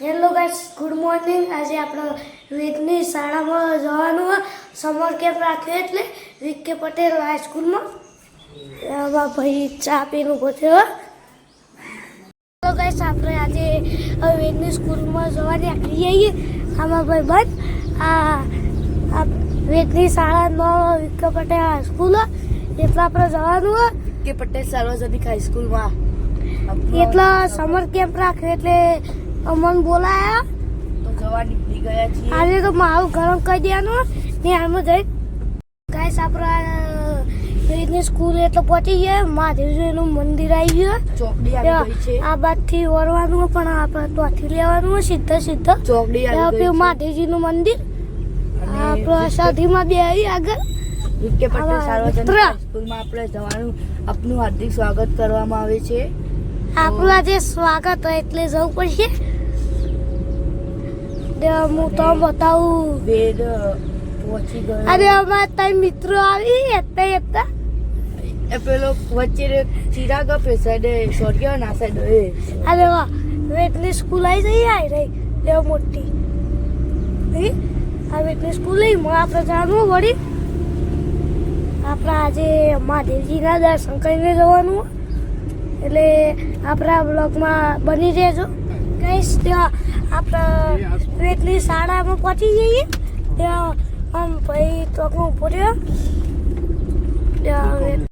Hello guys good morning. આજે આપણે વીકની શાળામાં જવાનું સમર કેમ્પ રાખ્યો એટલે વિકે પટેલ હાઈસ્કૂલમાં એમાં ભાઈ ચા પીને ઊભો થયો હેલો ગાઈસ આપણે આજે વેદની સ્કૂલમાં જવાની આખી જઈએ આમાં ભાઈ બંધ આ વેદની શાળામાં વિકે પટેલ હાઈસ્કૂલ એટલે આપણે જવાનું હોય. કે પટેલ સાર્વજનિક હાઈસ્કૂલમાં એટલા સમર કેમ્પ રાખ્યો એટલે અમને બોલાયા? તો જવા નીકળી ગયા છીએ. આજે તો મારું ગરમ કરી દેવાનું. ને આમાં જઈ ગાઈસ આપણા વેદની સ્કૂલ એટલે પહોંચી ગયા. મહાદેવજીનું મંદિર આવી ગયું. ચોકડી આવી ગઈ છે. આ બાજથી વળવાનું પણ આપણે ત્યાંથી લેવાનું સીધા સીધા. ચોકડી આવી ગઈ મહાદેવજીનું મંદિર. સાથીમાં બે આવી આગળ. વિકે પટેલ સાર્વજનિક સ્કૂલમાં આપણે જવાનું. આપનું હાર્દિક સ્વાગત કરવામાં આવે છે. આપણું આજે સ્વાગત હોય એટલે જવું પડશે. હું તો બતાવું. વેદ પહોંચી ગયો. અરે અમારા ત્રણ મિત્રો આવી હતા એટલા એ પેલો વચ્ચે ચિરાગ સાઈડે સોર્યો ના સાઈડ. એ. અરે વાહ વેટની સ્કૂલ આવી જઈ આવી રહી એ મોટી? આ વેટની સ્કૂલમાં આપણે જાણવું વળી. આપણે આજે મહાદેવજીના દર્શન કરીને જવાનું. એટલે આપણા બ્લોગમાં બની રહેજો. કહીશ, ત્યાં આપણા વેટની શાળામાં પહોંચી જઈએ. ત્યાં આમ ભાઈ ચોકમાં પૂર્યો ત્યાં